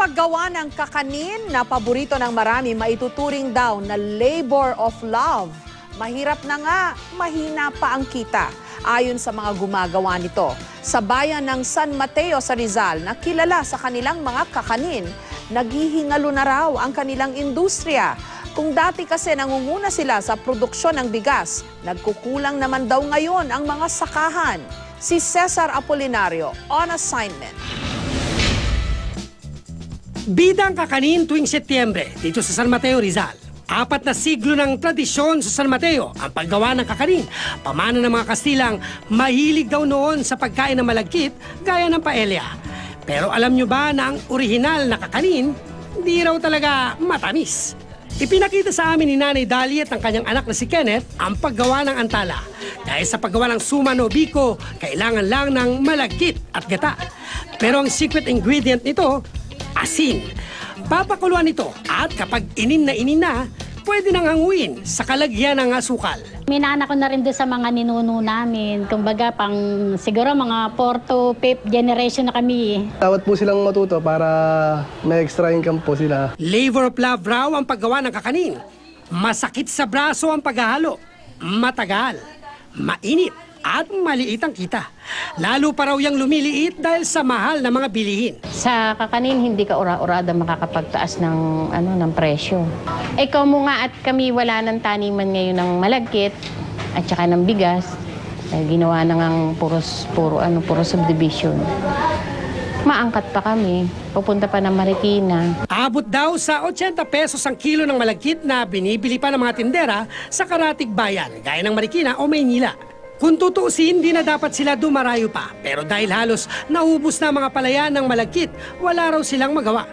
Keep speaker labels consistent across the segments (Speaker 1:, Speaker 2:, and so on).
Speaker 1: paggawa ng kakanin na paborito ng marami maituturing daw na labor of love. Mahirap na nga, mahina pa ang kita. Ayon sa mga gumagawa nito, sa bayan ng San Mateo sa Rizal na kilala sa kanilang mga kakanin, naghihingalo na raw ang kanilang industriya. Kung dati kasi nangunguna sila sa produksyon ng bigas, nagkukulang naman daw ngayon ang mga sakahan. Si Cesar Apolinario on assignment.
Speaker 2: Bidang kakanin tuwing Setyembre dito sa San Mateo, Rizal. Apat na siglo ng tradisyon sa San Mateo ang paggawa ng kakanin. Pamana ng mga Kastilang, mahilig daw noon sa pagkain ng malagkit gaya ng paella. Pero alam nyo ba na ang orihinal na kakanin, di raw talaga matamis. Ipinakita sa amin ni Nanay Dali at ng kanyang anak na si Kenneth ang paggawa ng antala. Dahil sa paggawa ng suman o biko, kailangan lang ng malagkit at gata. Pero ang secret ingredient nito, asin. Papakuluan ito at kapag inin na inin na, pwede nang hanguin sa kalagyan ng asukal.
Speaker 3: Minana ko na rin doon sa mga ninuno namin. Kumbaga, pang siguro mga 4 to 5th generation na kami.
Speaker 4: Dapat po silang matuto para may extra income po sila.
Speaker 2: Labor of love raw ang paggawa ng kakanin. Masakit sa braso ang paghahalo. Matagal, mainit at maliit ang kita. Lalo pa raw yung lumiliit dahil sa mahal na mga bilihin.
Speaker 5: Sa kakanin, hindi ka ura-urada makakapagtaas ng, ano, ng presyo. Ikaw mo nga at kami wala ng taniman ngayon ng malagkit at saka ng bigas. Eh, ginawa na ngang puros, puro, ano, puro subdivision. Maangkat pa kami. Pupunta pa ng Marikina.
Speaker 2: Abot daw sa 80 pesos ang kilo ng malagkit na binibili pa ng mga tindera sa Karatig Bayan, gaya ng Marikina o Maynila. Kung tutuusin, hindi na dapat sila dumarayo pa. Pero dahil halos naubos na ang mga palayan ng malagkit, wala raw silang magawa.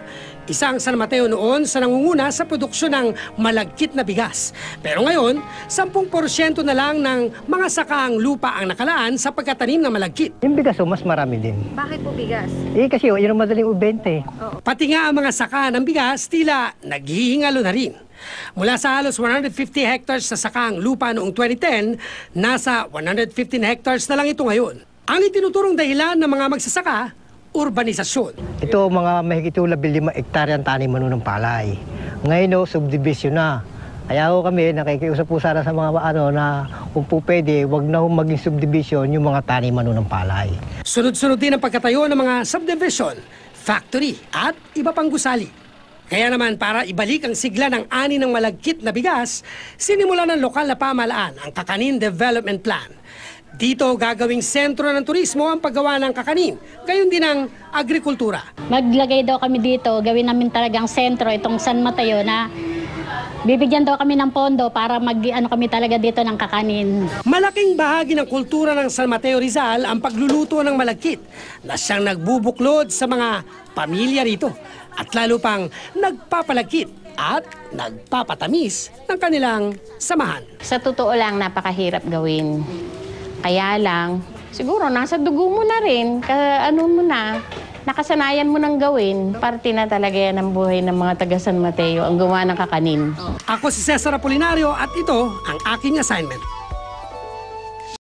Speaker 2: Isang San Mateo noon sa nangunguna sa produksyon ng malagkit na bigas. Pero ngayon, 10% na lang ng mga sakaang lupa ang nakalaan sa pagkatanim ng malagkit.
Speaker 6: Yung bigas, oh, mas marami din.
Speaker 1: Bakit po bigas?
Speaker 6: Eh, kasi oh, yun ang madaling ubente.
Speaker 2: Pati nga ang mga saka ng bigas, tila naghihingalo na rin. Mula sa halos 150 hectares sa sakang lupa noong 2010, nasa 115 hectares na lang ito ngayon. Ang itinuturong dahilan ng mga magsasaka, urbanisasyon.
Speaker 6: Ito mga mahigit labil lima hektarya ang taniman ng palay. Ngayon, oh, subdivision na. Kaya ho kami, nakikiusap po sana sa mga ano na kung po pwede, wag na ho maging subdivision yung mga taniman ng palay.
Speaker 2: Sunod-sunod din ang pagkatayo ng mga subdivision, factory at iba pang gusali. Kaya naman para ibalik ang sigla ng ani ng malagkit na bigas, sinimula ng lokal na pamalaan ang Kakanin Development Plan. Dito gagawing sentro ng turismo ang paggawa ng kakanin, gayon din ang agrikultura.
Speaker 3: Maglagay daw kami dito, gawin namin talagang sentro itong San Mateo na bibigyan daw kami ng pondo para mag ano kami talaga dito ng kakanin.
Speaker 2: Malaking bahagi ng kultura ng San Mateo Rizal ang pagluluto ng malagkit na siyang nagbubuklod sa mga pamilya rito at lalo pang nagpapalagkit at nagpapatamis ng kanilang samahan.
Speaker 5: Sa totoo lang, napakahirap gawin. Kaya lang, siguro nasa dugo mo na rin. Ka, ano mo na, nakasanayan mo nang gawin. Parte na talaga yan ng buhay ng mga taga San Mateo, ang gumawa ng kakanin.
Speaker 2: Ako si Cesar Apolinario at ito ang aking assignment.